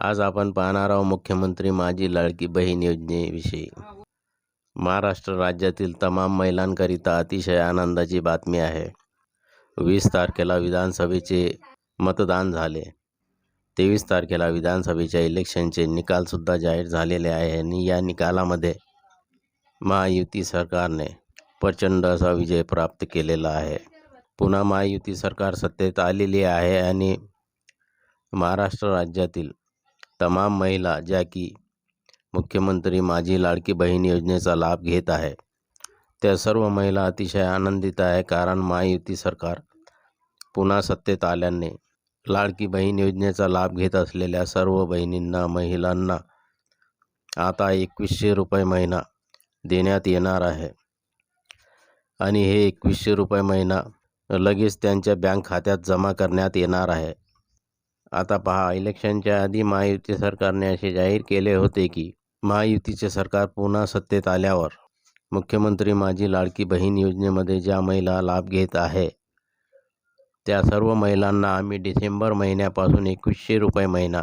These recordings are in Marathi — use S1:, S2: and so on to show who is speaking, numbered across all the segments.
S1: आज आपण पाहणार आहोत मुख्यमंत्री माझी लाडकी बहीण योजनेविषयी. महाराष्ट्र राज्यातील तमाम महिलांकरिता अतिशय आनंदाची बातमी आहे. वीस तारखेला विधानसभेचे मतदान झाले. तेवीस तारखेला विधानसभेच्या इलेक्शनचे निकालसुद्धा जाहीर झालेले आहे आणि या निकालामध्ये महायुती सरकारने प्रचंड असा विजय प्राप्त केलेला आहे. पुन्हा महायुती सरकार सत्तेत आलेली आहे आणि महाराष्ट्र राज्यातील तमाम महिला ज्या की मुख्यमंत्री माझी लाडकी बहीण योजनेचा लाभ घेत आहे त्या सर्व महिला अतिशय आनंदित आहे कारण महायुती सरकार पुन्हा सत्तेत आल्याने लाडकी बहीण योजनेचा लाभ घेत असलेल्या सर्व बहिणींना महिलांना आता एकवीसशे रुपये महिना देण्यात येणार आहे. आणि हे एकवीसशे रुपये महिना लगेच त्यांच्या बँक खात्यात जमा करण्यात येणार आहे. आता पहा इलेक्शनच्या आधी महायुती सरकारने असे जाहीर केले होते की महायुतीचे सरकार पुन्हा सत्तेत आल्यावर मुख्यमंत्री माझी लाडकी बहीण योजनेमध्ये ज्या महिला लाभ घेत आहे त्या सर्व महिलांना आम्ही डिसेंबर महिन्यापासून एकवीसशे रुपये महिना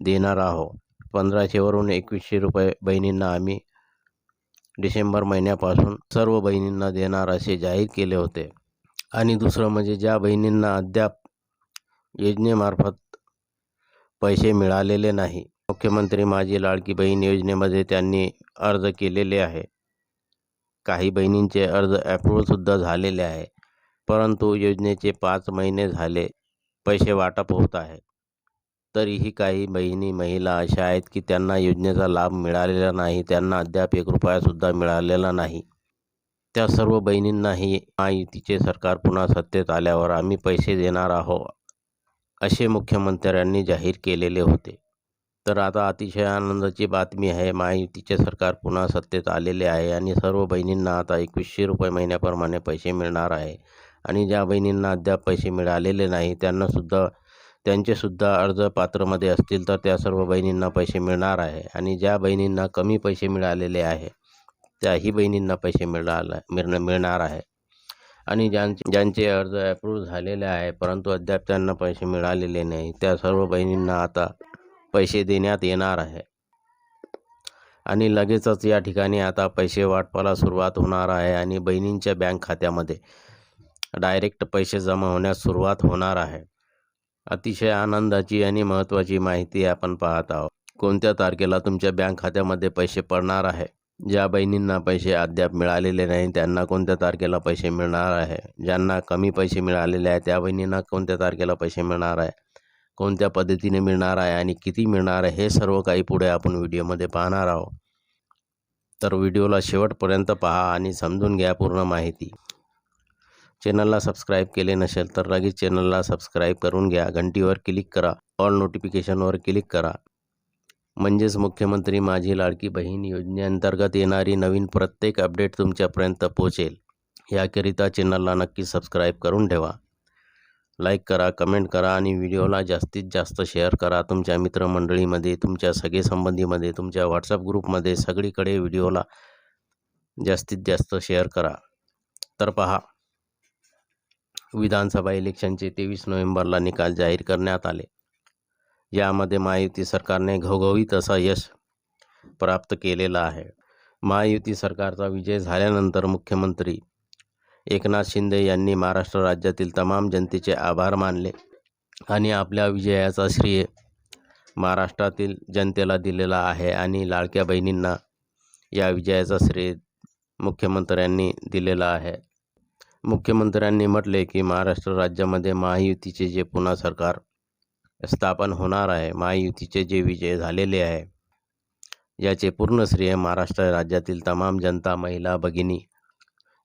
S1: देणार आहोत. पंधराशेवरून एकवीसशे रुपये बहिणींना आम्ही डिसेंबर महिन्यापासून सर्व बहिणींना देणार असे जाहीर केले होते. आणि दुसरं म्हणजे ज्या बहिणींना अद्याप योजनेमार्फत पैसे मिळालेले नाही. मुख्यमंत्री माझी लाडकी बहीण योजनेमध्ये त्यांनी अर्ज केलेले आहे. काही बहिणींचे अर्ज ॲप्रूव्हलसुद्धा झालेले आहे. परंतु योजनेचे पाच महिने झाले. पैसे वाटप होत आहे तरीही काही बहिणी महिला अशा आहेत की त्यांना योजनेचा लाभ मिळालेला नाही. त्यांना अद्याप एक रुपयासुद्धा मिळालेला नाही. त्या सर्व बहिणींनाही महायुतीचे सरकार पुन्हा सत्तेत आल्यावर आम्ही पैसे देणार आहोत असे मुख्यमंत्र्यांनी जाहीर केलेले होते. तर आता अतिशय आनंदाची बातमी आहे महायुतीचे सरकार पुन्हा सत्तेत आलेले आहे आणि सर्व बहिणींना आता एकवीसशे रुपये महिन्याप्रमाणे पैसे मिळणार आहे. आणि ज्या बहिणींना अद्याप पैसे मिळालेले नाही त्यांनासुद्धा त्यांचेसुद्धा अर्ज पात्रमध्ये असतील तर त्या सर्व बहिणींना पैसे मिळणार आहे. आणि ज्या बहिणींना कमी पैसे मिळालेले आहे त्याही बहिणींना पैसे मिळाला मिळणं मिळणार आहे. आणि ज्यांचे ज्यांचे अर्ज ॲप्रूव्ह झालेले आहे परंतु अद्याप त्यांना पैसे मिळालेले नाही त्या सर्व बहिणींना आता पैसे देण्यात येणार आहे. आणि लगेचच या ठिकाणी आता पैसे वाटपाला सुरुवात होणार आहे आणि बहिणींच्या बँक खात्यामध्ये डायरेक्ट पैसे जमा होण्यास सुरुवात होणार आहे. अतिशय आनंदाची आणि महत्त्वाची माहिती आपण पाहत आहोत. कोणत्या तारखेला तुमच्या बँक खात्यामध्ये पैसे पडणार आहे? ज्या बहिणींना पैसे अद्याप मिळालेले नाही त्यांना कोणत्या तारखेला पैसे मिळणार आहे? ज्यांना कमी पैसे मिळालेले आहे त्या बहिणींना कोणत्या तारखेला पैसे मिळणार आहे? कोणत्या पद्धतीने मिळणार आहे आणि किती मिळणार आहे? हे सर्व काही पुढे आपण व्हिडिओमध्ये पाहणार आहोत. तर व्हिडिओला शेवटपर्यंत पहा आणि समजून घ्या पूर्ण माहिती. चॅनलला सबस्क्राईब केले नसेल तर लगेच चॅनलला सबस्क्राईब करून घ्या. घंटीवर क्लिक करा. ऑल नोटिफिकेशनवर क्लिक करा. म्हणजेच मुख्यमंत्री माझी लाडकी बहीण योजनेअंतर्गत येणारी नवीन प्रत्येक अपडेट तुमच्यापर्यंत पोहोचेल. याकरिता चॅनलला नक्की सबस्क्राईब करून ठेवा. लाईक करा कमेंट करा आणि व्हिडिओला जास्तीत जास्त शेअर करा. तुमच्या मित्रमंडळीमध्ये तुमच्या सगळे संबंधीमध्ये तुमच्या व्हॉट्सअप ग्रुपमध्ये सगळीकडे व्हिडिओला जास्तीत जास्त शेअर करा. तर पहा विधानसभा इलेक्शनचे तेवीस नोव्हेंबरला निकाल जाहीर करण्यात आले. यामध्ये महायुती सरकारने घवघवीत असा यश प्राप्त केलेला आहे. महायुती सरकारचा विजय झाल्यानंतर मुख्यमंत्री एकनाथ शिंदे यांनी महाराष्ट्र राज्यातील तमाम जनतेचे आभार मानले आणि आपल्या विजयाचा श्रेय महाराष्ट्रातील जनतेला दिलेला आहे आणि लाडक्या बहिणींना या विजयाचा श्रेय मुख्यमंत्र्यांनी दिलेला आहे. मुख्यमंत्र्यांनी म्हटले की महाराष्ट्र राज्यामध्ये महायुतीचे जे पुन्हा सरकार स्थापन होणार आहे. महायुतीचे जे विजय झालेले आहे याचे पूर्ण श्रेय महाराष्ट्र राज्यातील तमाम जनता महिला भगिनी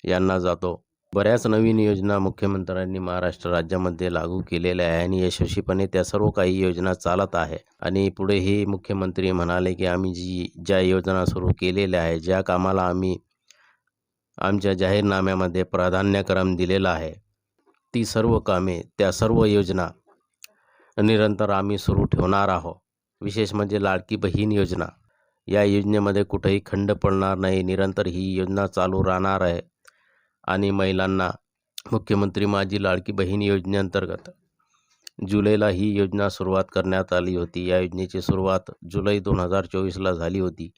S1: यांना जातो. बऱ्याच नवीन योजना मुख्यमंत्र्यांनी महाराष्ट्र राज्यामध्ये लागू केलेल्या आहे आणि यशस्वीपणे त्या सर्व काही योजना चालत आहे. आणि पुढेही मुख्यमंत्री म्हणाले की आम्ही जी ज्या योजना सुरू केलेल्या आहे ज्या कामाला आम्ही आमच्या जाहीरनाम्यामध्ये प्राधान्यक्रम दिलेला आहे ती सर्व कामे त्या सर्व योजना निरंतर आम्ही सुरू ठेवणार आहोत. विशेष म्हणजे लाडकी बहीण योजना. या योजनेमध्ये कुठेही खंड पडणार नाही. निरंतर ही योजना चालू राहणार आहे. आणि महिलांना मुख्यमंत्री माझी लाडकी बहीण योजनेअंतर्गत जुलैला ही योजना सुरुवात करण्यात आली होती. या योजनेची सुरुवात जुलै दोन हजार चोवीसला झाली होती.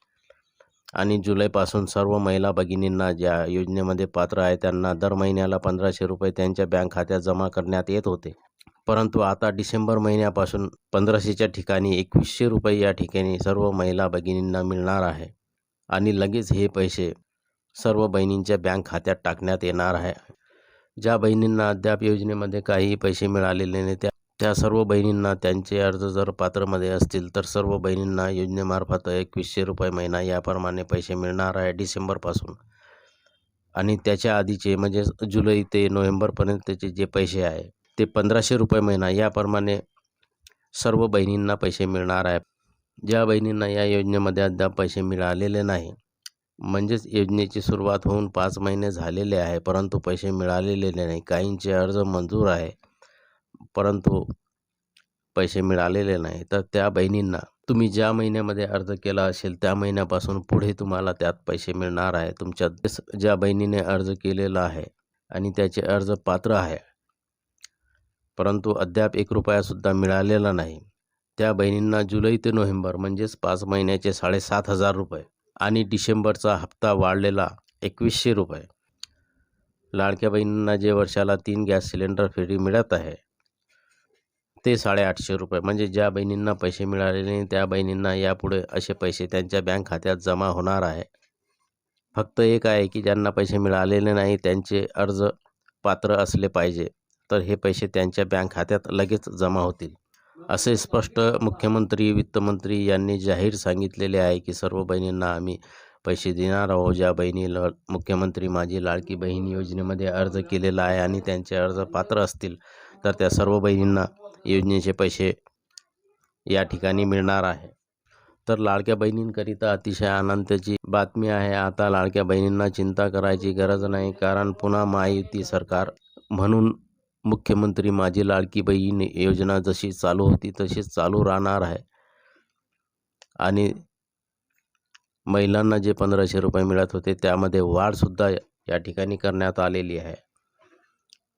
S1: आणि जुलैपासून सर्व महिला भगिनींना ज्या योजनेमध्ये पात्र आहे त्यांना दर महिन्याला पंधराशे रुपये त्यांच्या बँक खात्यात जमा करण्यात येत होते. परंतु आता डिसेंबर महिन्यापासून पंधराशेच्या ठिकाणी एकवीसशे रुपये या ठिकाणी सर्व महिला भगिनींना मिळणार आहे. आणि लगेच हे पैसे सर्व बहिणींच्या बँक खात्यात टाकण्यात येणार आहे. ज्या बहिणींना अद्याप योजनेमध्ये काहीही पैसे मिळालेले नाही त्या त्या सर्व बहिणींना त्यांचे अर्ज जर पात्रमध्ये असतील तर सर्व बहिणींना योजनेमार्फत एकवीसशे रुपये महिना याप्रमाणे पैसे मिळणार आहे डिसेंबरपासून. आणि त्याच्या आधीचे म्हणजे जुलै ते नोव्हेंबरपर्यंतचे जे पैसे आहे ते पंधराशे रुपये महिना याप्रमाणे सर्व बहिणींना पैसे मिळणार आहे ज्या बहिणींना या योजनेमध्ये अद्याप पैसे मिळालेले नाही म्हणजेच योजनेची सुरुवात होऊन पाच महिने झालेले आहे परंतु पैसे मिळालेले नाही. काहींचे अर्ज मंजूर आहे परंतु पैसे मिळालेले नाही. तर त्या बहिणींना तुम्ही ज्या महिन्यामध्ये अर्ज केला असेल त्या महिन्यापासून पुढे तुम्हाला त्यात पैसे मिळणार आहे. तुमच्या ज्या बहिणीने अर्ज केलेला आहे आणि त्याचे अर्ज पात्र आहे परंतु अद्याप एक रुपयासुद्धा मिळालेला नाही. त्या बहिणींना जुलै ते नोव्हेंबर म्हणजेच पाच महिन्याचे साडेसात हजार रुपये आणि डिसेंबरचा हप्ता वाढलेला एकवीसशे रुपये. लाडक्या बहिणींना जे वर्षाला तीन गॅस सिलेंडर फ्री मिळत आहे ते साडेआठशे रुपये. म्हणजे ज्या बहिणींना पैसे मिळालेले नाही त्या बहिणींना यापुढे असे पैसे त्यांच्या बँक खात्यात जमा होणार आहे. फक्त एक आहे की ज्यांना पैसे मिळालेले नाही त्यांचे अर्ज पात्र असले पाहिजे. तर हे पैसे त्यांच्या बँक खात्यात लगेच जमा होतील. असे स्पष्ट मुख्यमंत्री वित्तमंत्री यांनी जाहीर सांगितलेले आहे की सर्व बहिणींना आम्ही पैसे देणार आहोत. ज्या बहिणी ल मुख्यमंत्री माझी लाडकी बहीण योजनेमध्ये अर्ज केलेला आहे आणि त्यांचे अर्ज पात्र असतील तर त्या सर्व बहिणींना योजनेचे पैसे या ठिकाणी मिळणार आहे. तर लाडक्या बहिणींकरिता अतिशय आनंदाची बातमी आहे. आता लाडक्या बहिणींना चिंता करायची गरज नाही कारण पुन्हा महायुती सरकार म्हणून मुख्यमंत्री माझी लाडकी बहीण योजना जशी चालू होती तशीच चालू राहणार आहे. आणि महिलांना जे पंधराशे रुपये मिळत होते त्यामध्ये वाढसुद्धा या ठिकाणी करण्यात आलेली आहे.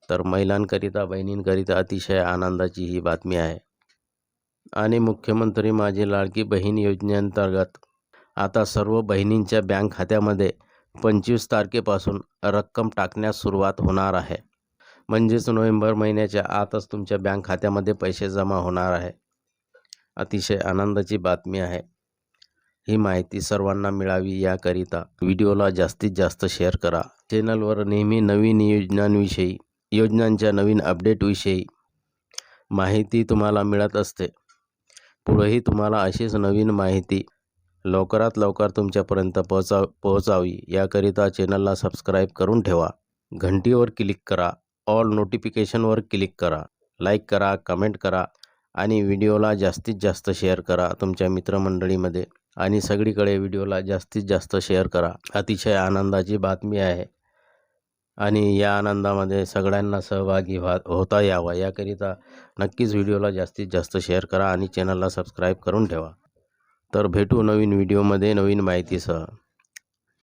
S1: तर महिलांकरिता बहिणींकरिता अतिशय आनंदाची ही बातमी आहे. आणि मुख्यमंत्री माझी लाडकी बहीण योजनेअंतर्गत आता सर्व बहिणींच्या बँक खात्यामध्ये पंचवीस तारखेपासून रक्कम टाकण्यास सुरुवात होणार आहे. म्हणजेच नोव्हेंबर महिन्याच्या आतच तुमच्या बँक खात्यामध्ये पैसे जमा होणार आहे. अतिशय आनंदाची बातमी आहे. ही माहिती सर्वांना मिळावी याकरिता व्हिडिओला जास्तीत जास्त शेअर करा. चॅनलवर नेहमी नवीन योजनांविषयी योजनांच्या नवीन अपडेटविषयी माहिती तुम्हाला मिळत असते. पुढेही तुम्हाला अशीच नवीन माहिती लवकरात लवकर तुमच्यापर्यंत पोहोचा पोहोचावी याकरिता चॅनलला सबस्क्राईब करून ठेवा. घंटीवर क्लिक करा. ऑल नोटिफिकेशनवर क्लिक करा लाईक करा कमेंट करा आणि व्हिडिओला जास्तीत जास्त शेअर करा तुमच्या मित्रमंडळीमध्ये आणि सगळीकडे व्हिडिओला जास्तीत जास्त शेअर करा. अतिशय आनंदाची बातमी आहे आणि या आनंदामध्ये सगळ्यांना सहभागी व्हा होता यावा. याकरिता नक्कीच व्हिडिओला जास्तीत जास्त शेअर करा आणि चॅनलला सबस्क्राईब करून ठेवा. तर भेटू नवीन व्हिडिओमध्ये नवीन माहितीसह.